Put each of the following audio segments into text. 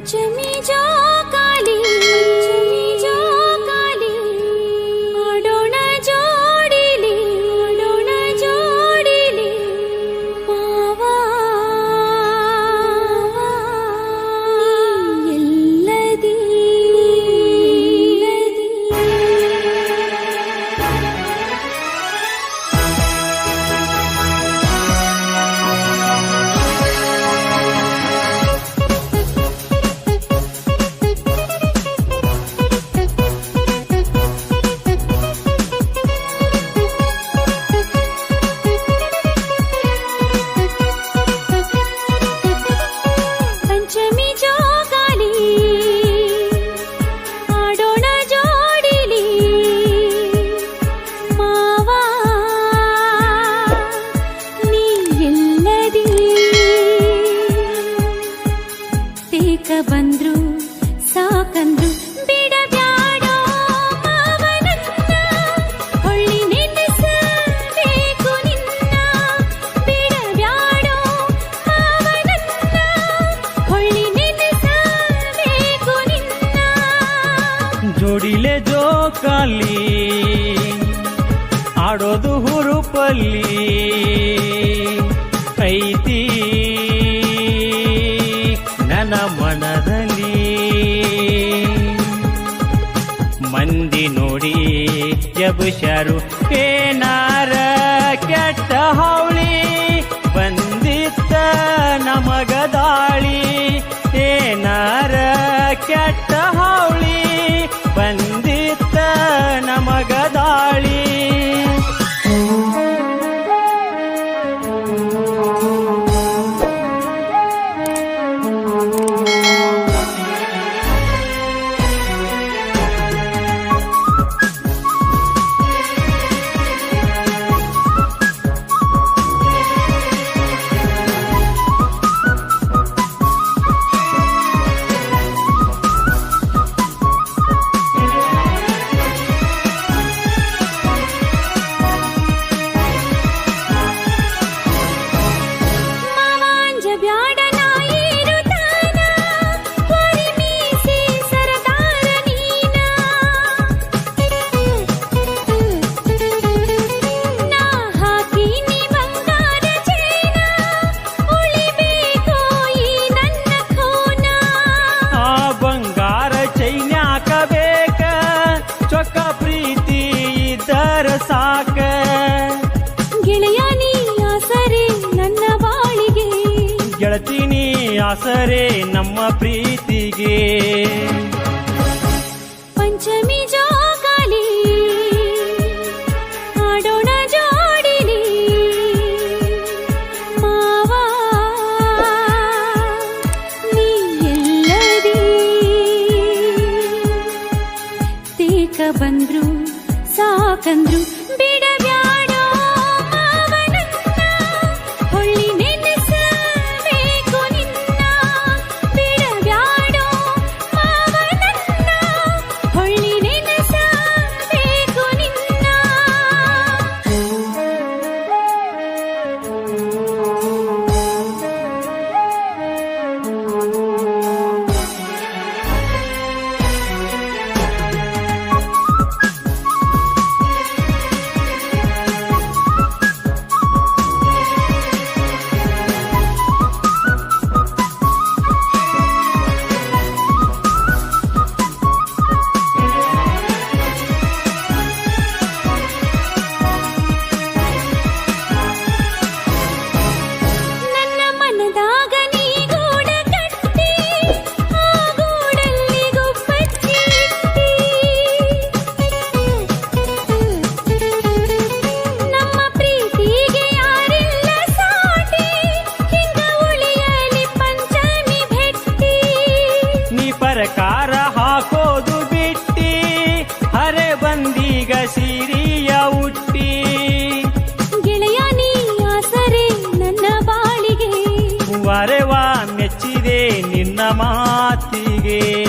빈틈이죠 Jimmy. ಜೋಡಿಲೆ ಜೋಕಾಲಿ ಆಡೋದು ಹುರುಪಲ್ಲಿ ಐತಿ ನನ್ನ ಮನದಲ್ಲಿ. ಮಂದಿ ನೋಡಿ ಜಬುಷರು ಏನಾ வாழி ಆಸರೆ ನಮ್ಮ ಪ್ರೀತಿಗೆ. ಪಂಚಮಿ ಜೋಗಲಿ ಆಡೋಣ ಜೋಡಿಲಿ ಮಾವ ನೀ ಎಲ್ಲದಿ ಬಂದ್ರು ಸಾಕಂದ್ರು ಸರ್ಕಾರ ಹಾಕೋದು ಬಿಟ್ಟಿ. ಹರೆ ಬಂದೀಗ ಸಿರಿಯ ಹುಟ್ಟಿ. ಗೆಳೆಯ ನೀ ನನ್ನ ಬಾಳಿಗೆ. ವರೆವ ಮೆಚ್ಚಿದೆ ನಿನ್ನ ಮಾತಿಗೆ.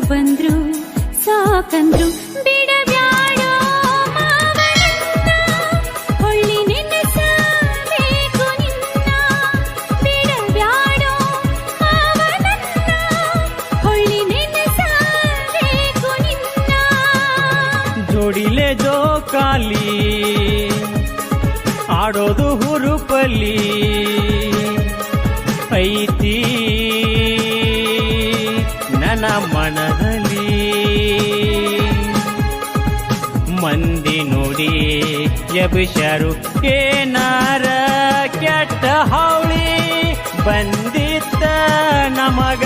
ಬಂದ್ರು ಸಾಕಂದ್ರು ಬಿಡಬ್ಯಾಡೋ ಜೋಡಿಲೆ ಜೋಕಾಲಿ ಆಡೋದು ಹುರುಪಲ್ಲಿ. ಐತಿ ಮಂದಿ ನೋಡಿ ಎಬಿಷರು ಏನಾರ ಕೆಟ್ಟ ಹೌಳಿ ಬಂದಿತ್ತ ನಮಗ